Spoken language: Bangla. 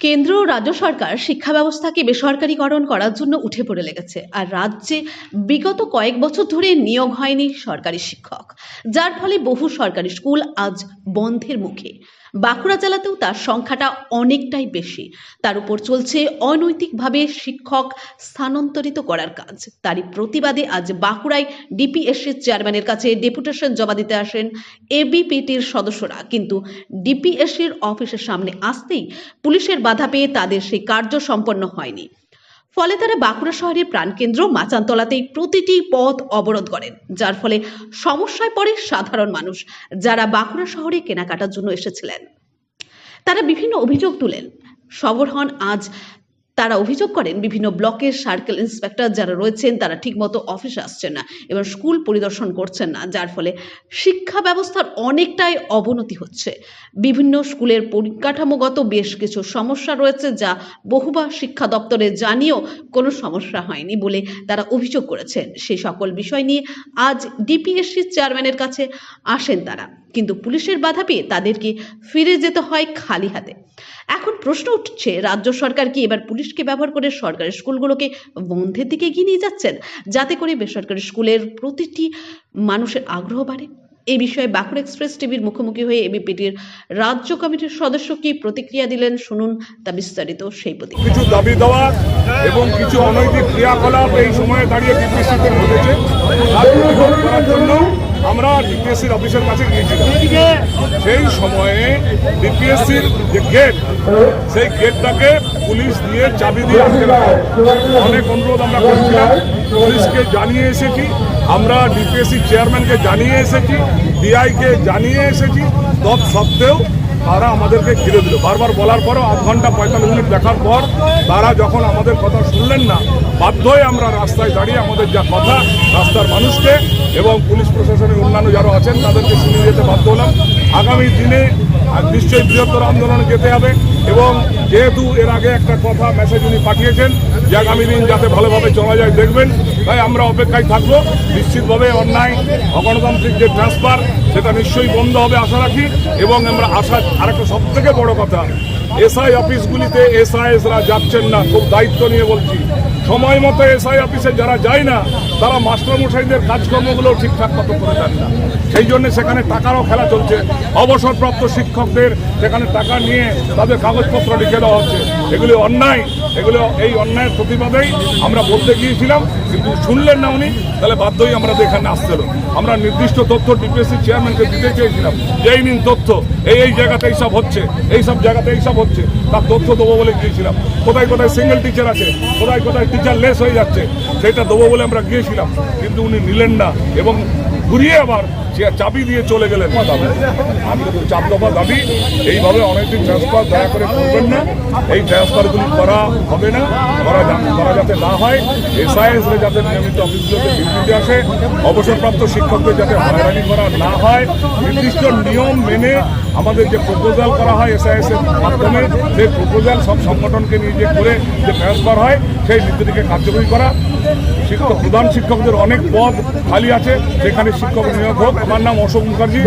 কেন্দ্র ও রাজ্য সরকার শিক্ষা ব্যবস্থাকে বেসরকারীকরণ করার জন্য উঠে পড়ে লেগেছে। আর রাজ্যে বিগত কয়েক বছর ধরে নিয়োগ হয়নি সরকারি শিক্ষক। যার ফলে বহু সরকারি স্কুল আজ বন্ধের মুখে। বাঁকুড়া জেলাতেও তার সংখ্যাটা অনেকটাই বেশি। তার উপর চলছে অনৈতিকভাবে শিক্ষক স্থানান্তরিত করার কাজ। তারই প্রতিবাদে আজ বাঁকুড়ায় ডিপিএসসির চেয়ারম্যানের কাছে ডেপুটেশন জমা দিতে আসেন এবিপিটির সদস্যরা। কিন্তু ডিপিএসসির অফিসের সামনে আসতেই পুলিশের বাধা পেয়ে তাদের সেই কার্য সম্পন্ন হয়নি। ফলে তারা বাঁকুড়া শহরের প্রাণকেন্দ্র মাচানতলাতেই প্রতিটি পথ অবরোধ করেন, যার ফলে সমস্যায় পড়ে সাধারণ মানুষ যারা বাঁকুড়া শহরে কেনাকাটার জন্য এসেছিলেন। তারা বিভিন্ন অভিযোগ তুলেন। সবর হন আজ তারা অভিযোগ করেন, বিভিন্ন ব্লকের সার্কেল ইন্সপেক্টর যারা রয়েছেন, তারা ঠিকমতো অফিসে আসছেন না। এবং স্কুল পরিদর্শন করছেন না, যার ফলে শিক্ষা ব্যবস্থার অনেকটাই অবনতি হচ্ছে। বিভিন্ন স্কুলের পরিকাঠামোগত বেশ কিছু সমস্যা রয়েছে, যা বহুবার শিক্ষা দপ্তরে জানিয়েও কোনো সমস্যা হয়নি বলে তারা অভিযোগ করেছেন। সেই সকল বিষয় নিয়ে আজ ডিপিএসসির চেয়ারম্যানের কাছে আসেন তারা। কিন্তু পুলিশের বাধা পেয়ে তাদেরকে ফিরে যেতে হয় খালি হাতে। এখন প্রশ্ন উঠছে, রাজ্য সরকার কি এবার পুলিশকে ব্যবহার করে সরকারি স্কুলগুলোকে বন্ধের দিকে এগিয়ে নিয়ে যাচ্ছেন? যাতে করে বেসরকারি স্কুলের প্রতিটি মানুষের আগ্রহ বাড়ে? এই বিষয়ে বাঁকুড়া এক্সপ্রেস টিভির মুখোমুখি হয়ে এবিপিটির রাজ্য কমিটির সদস্য কি প্রতিক্রিয়া দিলেন শুনুন তা বিস্তারিত সেই প্রতি কিছু দাবি দেওয়া এবং কিছু অনৈতিক ক্রিয়াকলাপ এই সময়ে দাঁড়িয়ে ডিপিএসসিতে ঘটেছে। জন্য আমরা ডিপিএসসির অফিসের কাছে গিয়েছিলাম। সেই সময়ে ডিপিএসসির যে গেট সেই গেটটাকে পুলিশ দিয়ে চাবি দিয়ে আটকে অনেক অনুরোধ আমরা করেছিলাম। পুলিশকে জানিয়ে এসেছি। আমরা ডিপিএসসি চেয়ারম্যানকে জানিয়ে এসেছি। ডিআইকে জানিয়ে এসেছি। তৎসত্ত্বেও তারা আমাদেরকে ঘিরে দিল। বারবার বলার পরও আধ ঘণ্টা পঁয়তাল্লিশ মিনিট দেখার পর তারা যখন আমাদের কথা শুনলেন না, বাধ্য হয়ে আমরা রাস্তায় দাঁড়িয়ে আমাদের যা কথা, রাস্তার মানুষকে এবং পুলিশ প্রশাসনের অন্যান্য যারা আছেন তাদেরকে শুনিয়ে যেতে বাধ্য হলাম। আগামী দিনে নিশ্চয়ই বৃহত্তর আন্দোলনে যেতে হবে এবং যেহেতু এর আগে একটা কথা মেসেজ উনি পাঠিয়েছেন যে আগামী দিন যাতে ভালোভাবে চলা যায় দেখবেন, তাই আমরা অপেক্ষায় থাকব। নিশ্চিতভাবে অন্যায়, অগণতান্ত্রিক যে ট্রান্সফার সেটা নিশ্চয়ই বন্ধ হবে আশা রাখি এবং আমরা আশা, আরেকটা সব থেকে বড় কথা, এসআই অফিসগুলিতে এসআইএসরা যাচ্ছেন না, খুব দায়িত্ব নিয়ে বলছি। সময় মতো এসআই অফিসে যারা যায় না, তারা মাস্টারমশাইদের কাজকর্মগুলো ঠিকঠাক মতো করে দেন না। সেই জন্য সেখানে টাকারও খেলা চলছে। অবসরপ্রাপ্ত শিক্ষকদের সেখানে টাকা নিয়ে তাদের কাগজপত্র লিখে দেওয়া হচ্ছে। এগুলি অন্যায়। এগুলো এই অন্যায়ের প্রতিবাদেই আমরা বলতে গিয়েছিলাম, কিন্তু শুনলেন না উনি, তাহলে বাধ্যই আমরা এখানে আসতে হলো। আমরা নির্দিষ্ট তথ্য ডিপিএসসি চেয়ারম্যানকে দিতে চেয়েছিলাম। যে নিন তথ্য, এই এই জায়গাতে এইসব হচ্ছে, এই সব জায়গাতে এইসব হচ্ছে, তার তথ্য দেবো বলে গিয়েছিলাম। কোথায় কোথায় সিঙ্গেল টিচার আছে, কোথায় কোথায় টিচার লেস হয়ে যাচ্ছে, সেটা দেবো বলে আমরা গিয়েছিলাম, কিন্তু উনি নিলেন না। এবং ঘুরিয়ে আবার সে চাবি দিয়ে চলে গেলেন আমি তো চার দফা দাবি, এইভাবে অনেকদিন ট্রান্সফার দয়া করে করবেন না। এই ট্রান্সফারগুলি করা হবে না, করা করা যাতে না হয়। এসআইএস যাতে নিয়মিত অফিসগুলোতে ডিউটিতে আসে, অবসরপ্রাপ্ত শিক্ষকদের যাতে হয়রানি করা না হয়। নির্দিষ্ট নিয়ম মেনে আমাদের যে প্রপোজাল করা হয় এসআইএস এর মাধ্যমে, সেই প্রপোজাল সব সংগঠনকে নিয়ে যে করে যে ট্রান্সফার হয়, সেই নীতিটিকে কার্যকরী করা। শিক্ষক, প্রধান শিক্ষকদের অনেক পদ খালি আছে সেখানে শিক্ষক নিয়োগ হোক আমার নাম অশোক মুখার্জি।